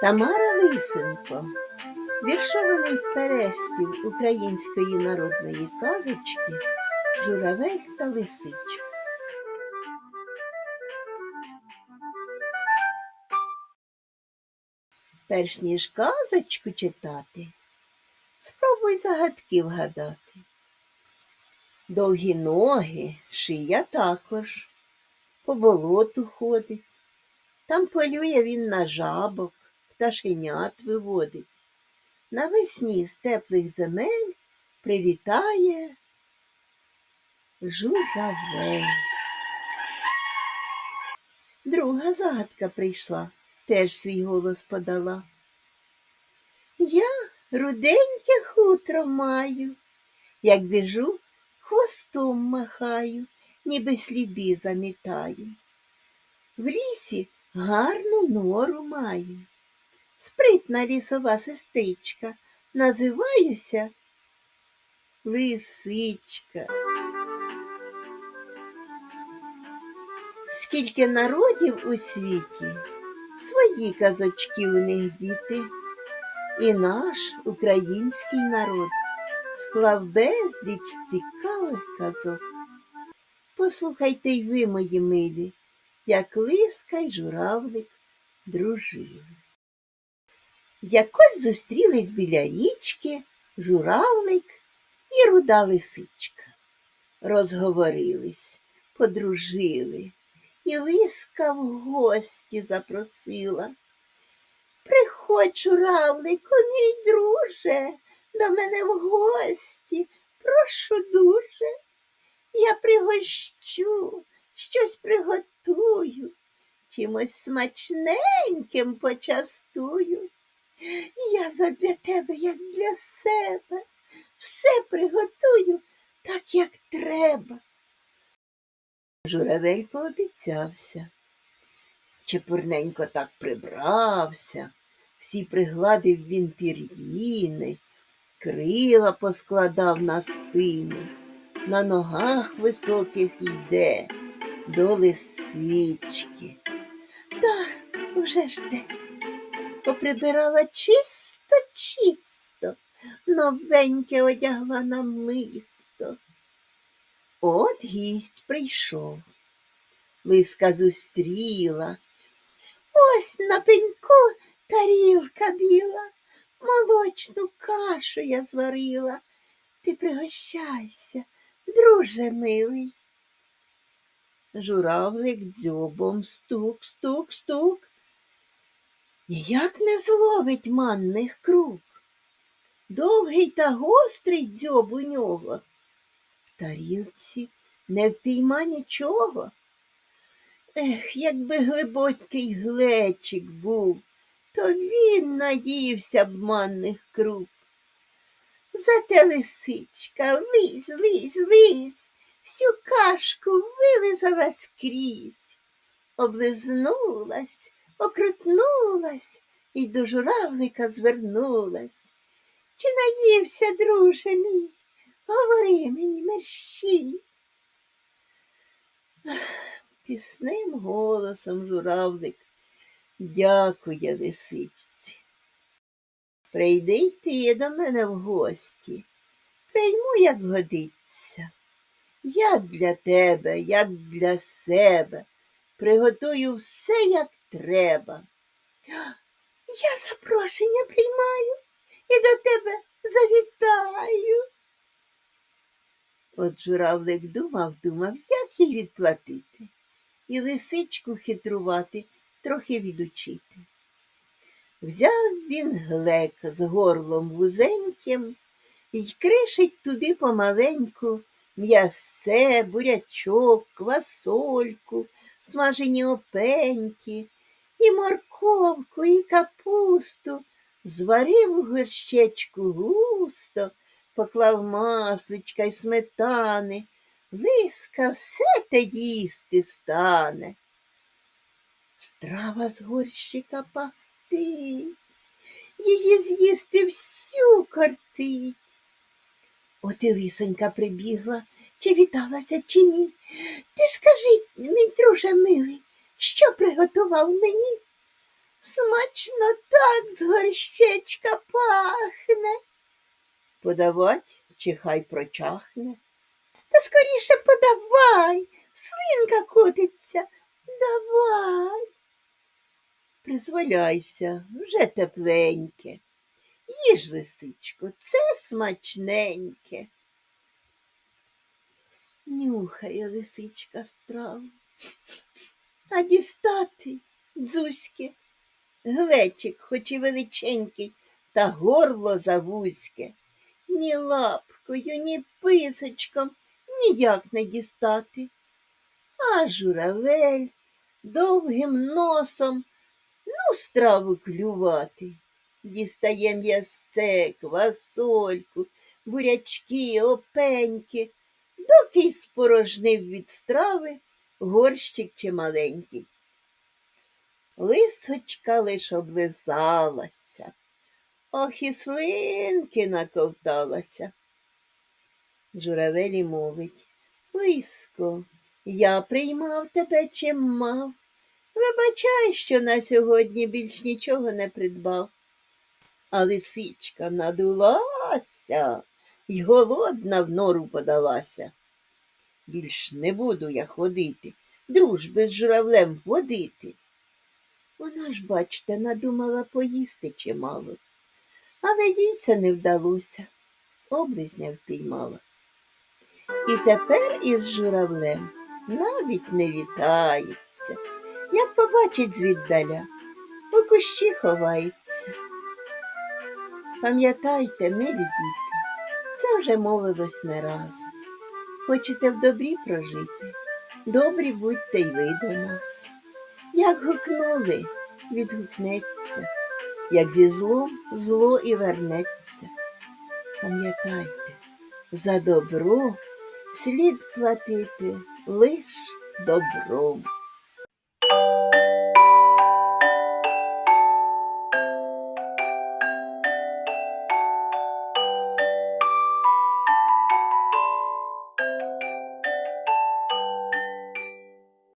Тамара Лисенко, віршований переспів української народної казочки Журавель та лисичка. Перш ніж казочку читати, спробуй загадки вгадати. Довгі ноги, шия також, по болоту ходить. Там полює він на жабок, пташенят виводить. Навесні з теплих земель прилітає журавель. Друга загадка прийшла, теж свій голос подала. Я руденьке хутро маю, як біжу, хвостом махаю, ніби сліди замітаю. В лісі гарну нору маю. Спритна лісова сестричка, називаюся Лисичка. Скільки народів у світі, свої казочки у них діти, і наш український народ склав безліч цікавих казок. Послухайте й ви, мої милі, як лиска й журавлик дружили. Якось зустрілись біля річки журавлик і руда лисичка. Розговорились, подружили, і лиска в гості запросила. Приходь, журавлику, мій друже, до мене в гості, прошу дуже. Я пригощу, щось приготую, чимось смачненьким почастую. Я задля тебе, як для себе, все приготую так, як треба. Журавель пообіцявся. Чепурненько так прибрався, всі пригладив він пір'їни, крила поскладав на спині, на ногах високих йде до лисички. Та уже жде поприбирала чисто, чисто, новеньке одягла намисто. От гість прийшов. Лиска зустріла. Ось на пеньку тарілка біла, молочну кашу я зварила. Ти пригощайся, друже милий. Журавлик дзьобом стук, стук, стук. Ніяк не зловить манних круп. Довгий та гострий дзьоб у нього. В тарілці не впійма нічого. Ех, якби глибокий глечик був, то він наївся б манних круп. Зате лисичка лизь, лизь, лизь, всю кашку вилизала скрізь, облизнулась, окрутнулась і до журавлика звернулась. Чи наївся, друже мій? Говори мені мерщій. Пісним голосом журавлик дякує лисичці. Прийди й ти до мене в гості, прийму, як годиться. Я для тебе, як для себе, приготую все, як треба. Я запрошення приймаю і до тебе завітаю. От журавлик думав, думав, як їй відплатити, і лисичку хитрувати, трохи відучити. Взяв він глека з горлом вузеньким й кришить туди помаленьку м'ясе, бурячок, квасольку, смажені опеньки, і морковку, і капусту, зварив у горщечку густо, поклав масличка й сметани, лиска все те їсти стане. Страва з горщика пахтить, її з'їсти всю кортить. От і лисонька прибігла, чи віталася, чи ні. Ти скажи, мій друже милий, що приготував мені? Смачно так з горщечка пахне. Подавать чи хай прочахне? Та скоріше подавай, слинка котиться, давай. Призволяйся, вже тепленьке. Їж, лисичко, це смачненьке. Нюхає лисичка страву. А дістати, дзузьке, глечик, хоч і величенький, та горло завузьке. Ні лапкою, ні писочком ніяк не дістати. А журавель довгим носом ну страву клювати. Дістає м'ясце, квасольку, бурячки, опеньки, доки й спорожнив від страви горщик чималенький. Лисочка лиш облизалася, ох і слинки наковталася. Журавелі мовить, Лиско, я приймав тебе чим мав. Вибачай, що на сьогодні більш нічого не придбав. А лисичка надулася й голодна в нору подалася. Більш не буду я ходити, дружби з журавлем водити. Вона ж, бачте, надумала поїсти чимало, але їй це не вдалося, облизня впіймала. І тепер із журавлем навіть не вітається, як побачить звіддаля, у кущі ховається. Пам'ятайте, милі діти, це вже мовилось не раз. Хочете в добрі прожити, добрі будьте й ви до нас. Як гукнули, відгукнеться, як зі злом зло і вернеться. Пам'ятайте, за добро слід платити лиш добром.